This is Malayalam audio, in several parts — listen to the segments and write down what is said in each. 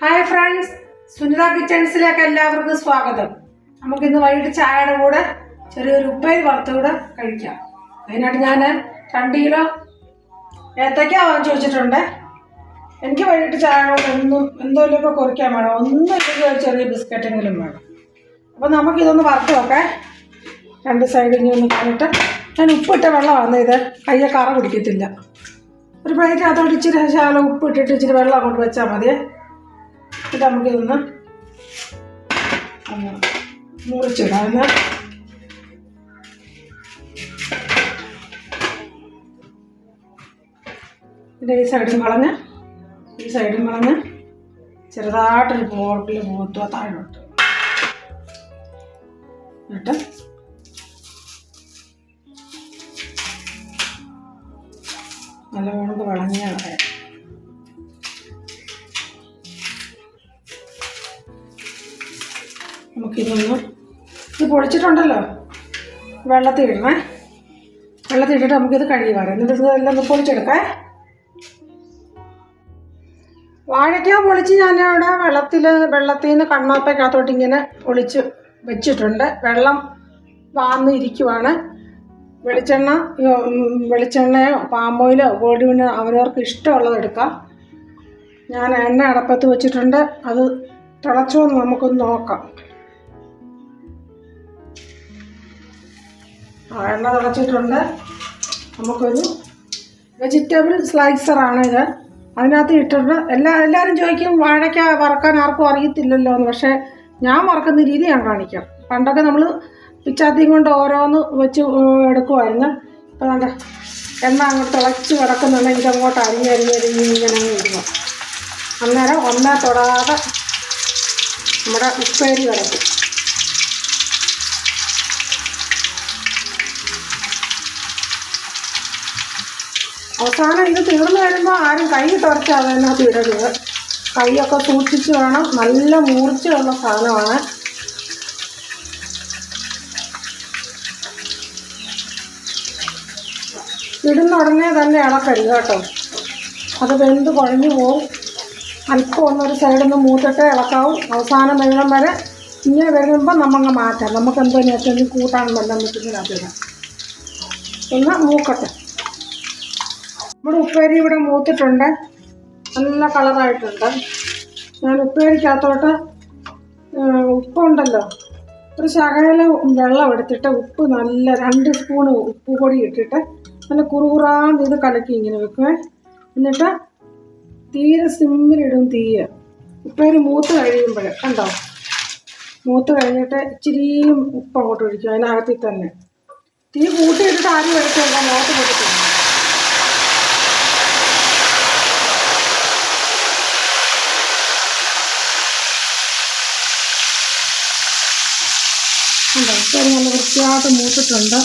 ഹായ് ഫ്രണ്ട്സ് സുനിത കിച്ചൺസിലേക്ക് എല്ലാവർക്കും സ്വാഗതം. നമുക്ക് ഇന്ന് വൈകിട്ട് ചായയുടെ കൂടെ ചെറിയൊരു ഉപ്പേരി വറുത്തുകൂടെ കഴിക്കാം. അതിനായിട്ട് ഞാൻ രണ്ട് കിലോ ഏത്തയ്ക്ക വാങ്ങിച്ചു എനിക്ക് വൈകിട്ട് ചായയുടെ കൂടെ ഒന്നും എന്തെങ്കിലുമൊക്കെ കുറിക്കാൻ വേണം. ഒന്നും ഇല്ലെങ്കിൽ ഒരു ചെറിയ ബിസ്ക്കറ്റെങ്കിലും വേണം. അപ്പോൾ നമുക്കിതൊന്ന് വറുത്ത് നോക്കാം. രണ്ട് സൈഡിൽ ഇനി ഒന്ന് ഞാൻ ഉപ്പിട്ട വെള്ളമാണ് ഇത്. കയ്യെ കറ പിടിക്കത്തില്ല. ഒരു പ്ലേറ്റിനകത്തോട്ട് ഇച്ചിരി ഉപ്പ് ഇട്ടിട്ട് ഇച്ചിരി വെള്ളം അങ്ങോട്ട് വെച്ചാൽ മതിയേ. ഇത് നമുക്കിതൊന്ന് മുറിച്ചിടാം. ഇത് ഈ സൈഡും കളഞ്ഞ് ഈ സൈഡും കളഞ്ഞ് ചെറുതായിട്ടൊരു ബോട്ടിൽ പോത്തുക താഴോട്ട് എന്നിട്ട് നല്ലവണ്ണം വളഞ്ഞ് കളയാം. നമുക്കിതൊന്ന് ഇത് പൊളിച്ചിട്ടുണ്ടല്ലോ വെള്ളത്തിൽ ഇടണേ വെള്ളത്തിൽ ഇട്ടിട്ട് നമുക്കിത് കഴുകി വരാം എന്നിട്ട് ഇത് എല്ലാം ഒന്ന് പൊളിച്ചെടുക്കേ വാഴയ്ക്ക പൊളിച്ച് ഞാനിവിടെ വെള്ളത്തിൽ വെള്ളത്തിൽ നിന്ന് കണ്ണാപ്പയ്ക്കകത്തോട്ട് ഇങ്ങനെ പൊളിച്ച് വെച്ചിട്ടുണ്ട്. വെള്ളം വാർന്ന് ഇരിക്കുവാണ്. വെളിച്ചെണ്ണ വെളിച്ചെണ്ണയോ പാമ്പോയിലോ ഗോൾഡിന് അവരവർക്ക് ഇഷ്ടമുള്ളത് എടുക്കാം. ഞാൻ എണ്ണ അടപ്പത്ത് വെച്ചിട്ടുണ്ട്. അത് തിളച്ചോ എന്ന് നമുക്കൊന്ന് നോക്കാം. എണ്ണ തിളച്ചിട്ടുണ്ട്. നമുക്കൊരു വെജിറ്റബിൾ സ്ലൈസറാണ് ഇത്. അതിനകത്ത് ഇട്ടിട്ട് എല്ലാ എല്ലാവരും ചോദിക്കും വാഴയ്ക്ക വറക്കാൻ ആർക്കും അറിയത്തില്ലല്ലോ എന്ന്. പക്ഷേ ഞാൻ വറക്കുന്ന രീതി ഞാൻ കാണിക്കാം. പണ്ടൊക്കെ നമ്മൾ പിച്ചാത്തിയും കൊണ്ട് ഓരോന്ന് വെച്ച് എടുക്കുമായിരുന്നു ഇപ്പം നല്ല എണ്ണ അങ്ങോട്ട് തിളച്ച് കിടക്കുന്നുണ്ടെങ്കിൽ ഇതങ്ങോട്ട് അരിഞ്ഞരിഞ്ഞരിഞ്ഞ് ഇങ്ങനെ ഇടുന്നു അന്നേരം ഒന്നേ തൊടാതെ നമ്മുടെ ഉപ്പേരി കിടക്കും അവസാനം ഇത് തീർന്നു വരുമ്പോൾ ആരും കൈ തുറച്ച് അതിനകത്ത് ഇടരുത്. കൈയൊക്കെ സൂക്ഷിച്ച് വേണം. നല്ല മൂർച്ചയുള്ള സാധനമാണ്. ഇടുന്ന ഉടനെ തന്നെ ഇളക്കരുത് കേട്ടോ. അത് വെന്ത് കുഴഞ്ഞു പോവും. അല്പം ഒന്നൊരു സൈഡിൽ നിന്ന് മൂത്തിട്ട് ഇളക്കാവും. അവസാനം വെള്ളം വരെ ഇങ്ങനെ വരുമ്പോൾ നമ്മങ്ങ് മാറ്റാം. നമുക്ക് എന്തോ നേരത്തെ കൂട്ടാൻ വെള്ളം വെക്കുന്നതിനകത്തിടാം എന്നാൽ മൂക്കട്ടെ. നമ്മുടെ ഉപ്പേരി ഇവിടെ മൂത്തിട്ടുണ്ട്. നല്ല കളറായിട്ടുണ്ട്. ഞാൻ ഉപ്പേരിക്കകത്തോട്ട് ഉപ്പ് ഉപ്പുണ്ടല്ലോ. ഒരു ശകല വെള്ളം എടുത്തിട്ട് ഉപ്പ് നല്ല രണ്ട് സ്പൂൺ ഉപ്പ് പൊടി ഇട്ടിട്ട് നല്ല കുറുകുറാന്ന് ഇത് കലക്കി ഇങ്ങനെ വെക്കുവേ. എന്നിട്ട് തീരെ സിമ്മിലിടും തീയ. ഉപ്പേരി മൂത്ത് കഴിയുമ്പോൾ കണ്ടോ? മൂത്ത് കഴിഞ്ഞിട്ട് ഇച്ചിരിയും ഉപ്പ് അങ്ങോട്ട് ഒഴിക്കും അതിനകത്തിൽ തന്നെ. തീ കൂട്ടിയിട്ടിട്ട് ആരും കഴിക്കില്ല മുഖത്ത് കൊടുത്തില്ല ഉപ്പേരി നല്ല വൃത്തിയായിട്ട് മൂത്തിട്ടുണ്ട്.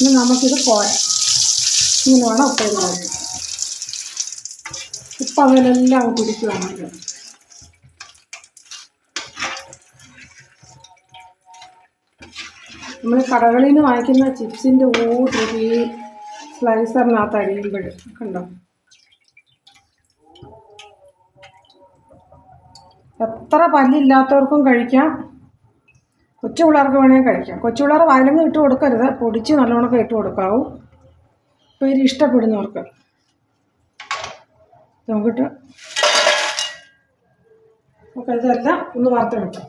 ഇനി നമുക്കിത് കോരാം. ഇങ്ങനെ വേണം ഉപ്പേരി കോരാൻ. ഉപ്പ് അതിലെല്ലാം പിടിക്കുവാണെങ്കിൽ നമ്മൾ കടകളിൽ നിന്ന് വാങ്ങിക്കുന്ന ചിപ്സിന്റെ ഊട്ടി ഈ സ്ലൈസറിനകത്ത് അരിയുമ്പോൾ കണ്ടോ? എത്ര പല്ലില്ലാത്തവർക്കും കഴിക്കാം. കൊച്ചു പിള്ളേർക്ക് വേണമെങ്കിൽ കഴിക്കാം. കൊച്ചു പിള്ളേർ വയലങ്ങ് ഇട്ട് കൊടുക്കരുത്. പൊടിച്ച് നല്ലോണമൊക്കെ ഇട്ട് കൊടുക്കാവൂ. പേര് ഇഷ്ടപ്പെടുന്നവർക്ക്. നമുക്കിട്ട് നമുക്ക് ഇതെല്ലാം ഒന്ന് വറുത്തെടുക്കാം.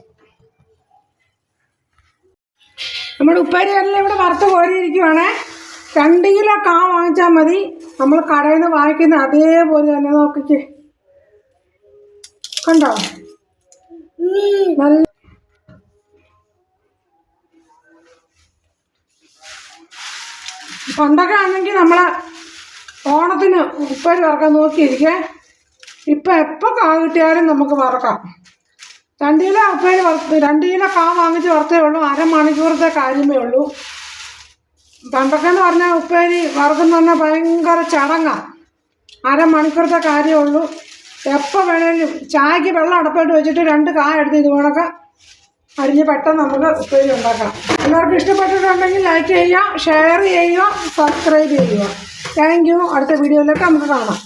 നമ്മുടെ ഉപ്പേരി എല്ലാം ഇവിടെ വറുത്ത് കോരിയിരിക്കുവാണേ. രണ്ട് കിലോ കാ വാങ്ങിച്ചാൽ മതി. നമ്മൾ കടയിൽ നിന്ന് വാങ്ങിക്കുന്ന അതേപോലെ തന്നെ നോക്കിക്കേ. കണ്ടോ? നല്ല പണ്ടൊക്കെ ആണെങ്കിൽ നമ്മൾ ഓണത്തിന് ഉപ്പേരി വറക്കാൻ നോക്കിയിരിക്കേ. ഇപ്പം എപ്പോൾ കാ കിട്ടിയാലും നമുക്ക് വറക്കാം. രണ്ട് കിലോ ഉപ്പേരി വറുത്ത് രണ്ട് കിലോ കാ വാങ്ങിച്ച് വറുത്തേ ഉള്ളൂ. അരമണിക്കൂറത്തെ കാര്യമേ ഉള്ളൂ. പണ്ടൊക്കെ എന്ന് പറഞ്ഞാൽ ഉപ്പേരി വറുക്കുന്ന പറഞ്ഞാൽ ഭയങ്കര ചടങ്ങാണ് അരമണിക്കൂറത്തെ കാര്യമേ ഉള്ളൂ. എപ്പോൾ വേണേലും ചായക്ക് വെള്ളം അടപ്പിട്ട് വെച്ചിട്ട് രണ്ട് കാ എടുത്ത് ഇത് ഇതുപോലൊക്കെ അരിഞ്ഞ് പെട്ടെന്ന് നമുക്ക് ഉപ്പേരി ഉണ്ടാക്കാം. എല്ലാവർക്കും ഇഷ്ടപ്പെട്ടിട്ടുണ്ടെങ്കിൽ ലൈക്ക് ചെയ്യുക ഷെയർ ചെയ്യുക സബ്സ്ക്രൈബ് ചെയ്യുക. താങ്ക് യു അടുത്ത വീഡിയോയിലൊക്കെ നമുക്ക് കാണാം.